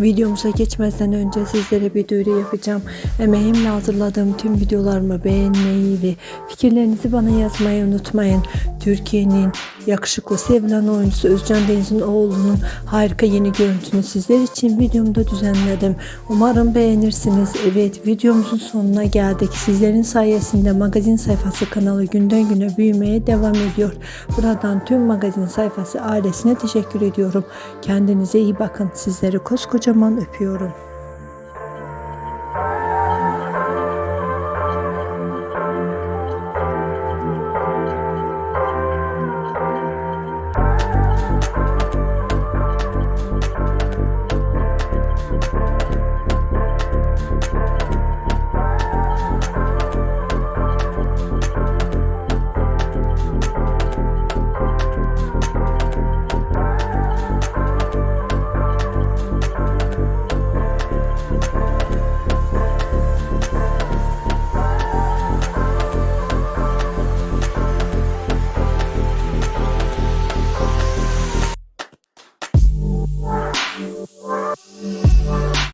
Videomuza geçmeden önce sizlere bir duyuru yapacağım. Emeğimle hazırladığım tüm videolarımı beğenmeyi ve fikirlerinizi bana yazmayı unutmayın. Türkiye'nin yakışıklı sevilen oyuncusu Özcan Deniz'in oğlunun harika yeni görüntünü sizler için videomda düzenledim. Umarım beğenirsiniz. Evet videomuzun sonuna geldik. Sizlerin sayesinde magazin sayfası kanalı günden güne büyümeye devam ediyor. Buradan tüm magazin sayfası ailesine teşekkür ediyorum. Kendinize iyi bakın. Sizleri koskocaman öpüyorum.